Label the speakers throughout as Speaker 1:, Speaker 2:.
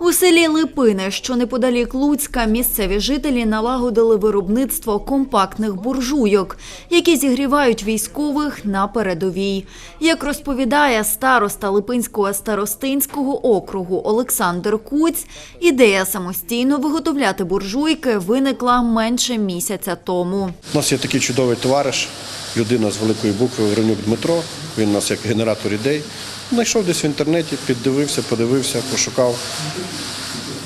Speaker 1: У селі Липини, що неподалік Луцька, місцеві жителі налагодили виробництво компактних буржуйок, які зігрівають військових на передовій. Як розповідає староста Липинського старостинського округу Олександр Куць, ідея самостійно виготовляти буржуйки виникла менше місяця тому.
Speaker 2: У нас є такий чудовий товариш, людина з великої букви Воронюк Дмитро. Він у нас як генератор ідей. Знайшов десь в інтернеті, піддивився, подивився, пошукав.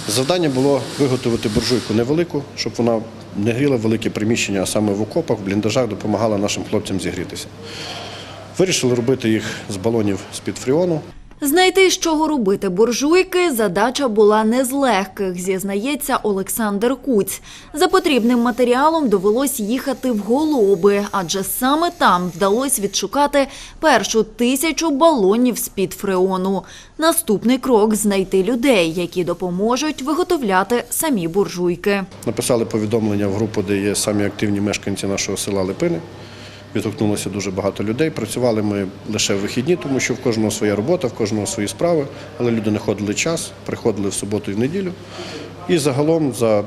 Speaker 2: Завдання було виготовити буржуйку невелику, щоб вона не гріла великі приміщення, а саме в окопах, в бліндажах допомагала нашим хлопцям зігрітися. Вирішили робити їх з балонів з-під фріону.
Speaker 1: Знайти, з чого робити буржуйки, задача була не з легких, зізнається Олександр Куць. За потрібним матеріалом довелось їхати в Голоби, адже саме там вдалося відшукати першу тисячу балонів з-під фреону. Наступний крок – знайти людей, які допоможуть виготовляти самі буржуйки.
Speaker 2: Написали повідомлення в групу, де є самі активні мешканці нашого села Липини. Відгукнулося дуже багато людей. Працювали ми лише в вихідні, тому що в кожного своя робота, в кожного свої справи. Але люди не ходили час, приходили в суботу і в неділю. І загалом за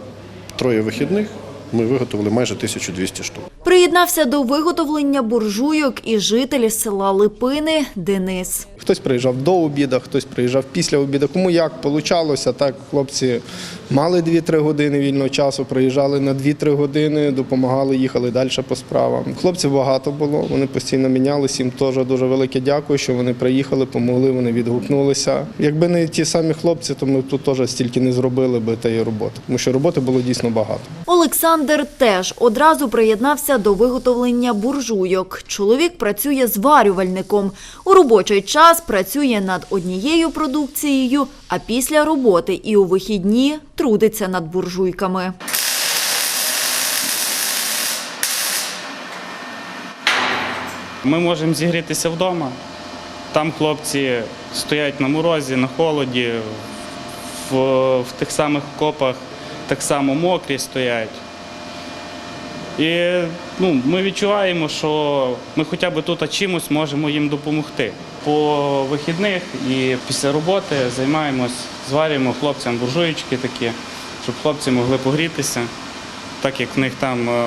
Speaker 2: троє вихідних ми виготовили майже 1200 штук.
Speaker 1: Приєднався до виготовлення буржуйок і житель села Липини Денис.
Speaker 3: Хтось приїжджав до обіду, хтось приїжджав після обіду. Кому як получалося, так хлопці мали 2-3 години вільного часу, приїжджали на 2-3 години, допомагали, їхали далі по справам. Хлопців багато було, вони постійно мінялися. Їм теж дуже велике дякую, що вони приїхали, помогли, вони відгукнулися. Якби не ті самі хлопці, то ми тут теж стільки не зробили би тієї роботи, тому що роботи було дійсно багато.
Speaker 1: Олександр теж одразу приєднався до виготовлення буржуйок. Чоловік працює зварювальником. У робочий час працює над однією продукцією, а після роботи і у вихідні трудиться над буржуйками.
Speaker 4: Ми можемо зігрітися вдома. Там хлопці стоять на морозі, на холоді, в, в тих самих окопах так само мокрі стоять. І ну, ми відчуваємо, що ми хоча б тут чимось можемо їм допомогти. По вихідних і після роботи займаємось, зварюємо хлопцям буржуєчки такі, щоб хлопці могли погрітися, так як в них там е,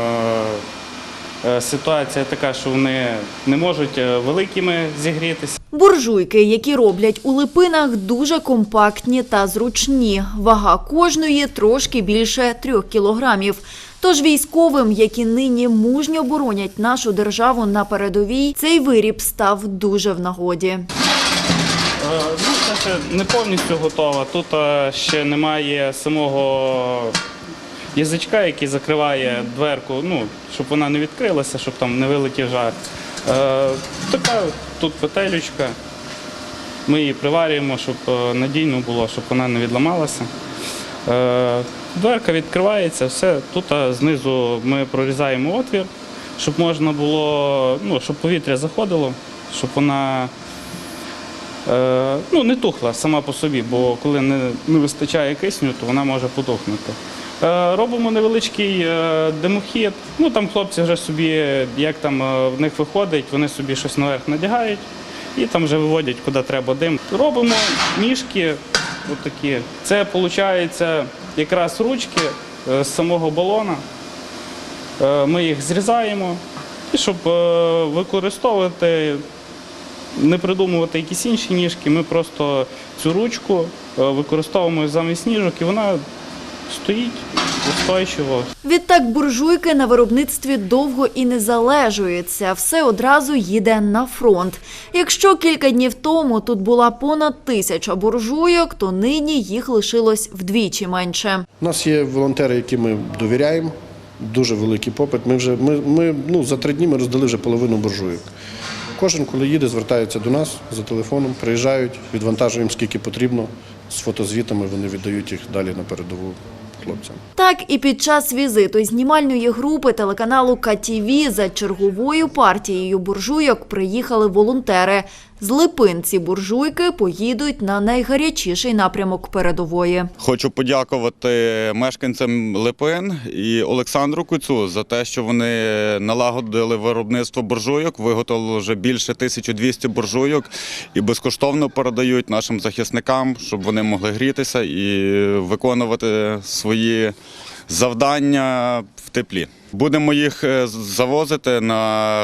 Speaker 4: е, ситуація така, що вони не можуть е, великими зігрітися.
Speaker 1: Буржуйки, які роблять у липинах, дуже компактні та зручні. Вага кожної трошки більше трьох кілограмів. Тож військовим, які нині мужньо боронять нашу державу на передовій, цей виріб став дуже в нагоді.
Speaker 4: Е, Ну, це не повністю готова. Тут е, ще немає самого язичка, який закриває дверку, ну, щоб вона не відкрилася, щоб там не вилетів жар. Е, Така тут петелючка. Ми її приварюємо, щоб надійно було, щоб вона не відламалася. Дверка відкривається, все. Тут знизу ми прорізаємо отвір, щоб можна було, ну, щоб повітря заходило, щоб вона Е, ну, не тухла сама по собі, бо коли не, не вистачає кисню, то вона може потухнути. Е, робимо невеличкий е, димохід. Ну, там хлопці вже собі, як там е, в них виходить, вони собі щось наверх надягають і там вже виводять, куди треба дим. Робимо ніжки отакі. Це виходить якраз ручки е, з самого балона. Е, Ми їх зрізаємо, і щоб е, використовувати не придумувати якісь інші ніжки, ми просто цю ручку використовуємо замість ніжок і вона стоїть устойчиво.
Speaker 1: Відтак буржуйки на виробництві довго і не залежуються, все одразу їде на фронт. Якщо кілька днів тому тут була понад тисяча буржуйок, то нині їх лишилось вдвічі менше.
Speaker 2: У нас є волонтери, які ми довіряємо. Дуже великий попит. Ми вже ми, ми ну, за три дні ми роздали вже половину буржуйок. Кожен, коли їде, звертається до нас за телефоном, приїжджають, відвантажуємо скільки потрібно. З фотозвітами вони віддають їх далі на передову хлопцям.
Speaker 1: Так і під час візиту знімальної групи телеканалу КТВ за черговою партією буржуйок приїхали волонтери. З Липин ці буржуйки поїдуть на найгарячіший напрямок передової.
Speaker 5: Хочу подякувати мешканцям Липин і Олександру Куцу за те, що вони налагодили виробництво буржуйок, виготовили вже більше 1200 буржуйок і безкоштовно передають нашим захисникам, щоб вони могли грітися і виконувати свої завдання в теплі. Будемо їх е, завозити на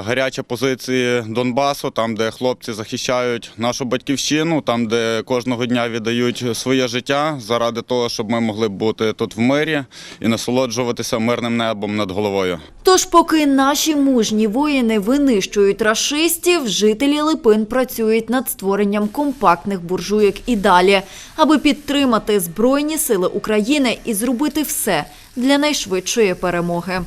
Speaker 5: гарячі позиції Донбасу, там, де хлопці захищають нашу батьківщину, там, де кожного дня віддають своє життя заради того, щоб ми могли бути тут в мирі і насолоджуватися мирним небом над головою.
Speaker 1: Тож, поки наші мужні воїни винищують рашистів, жителі Липин працюють над створенням компактних буржуйок і далі, аби підтримати Збройні сили України і зробити все для найшвидшої перемоги.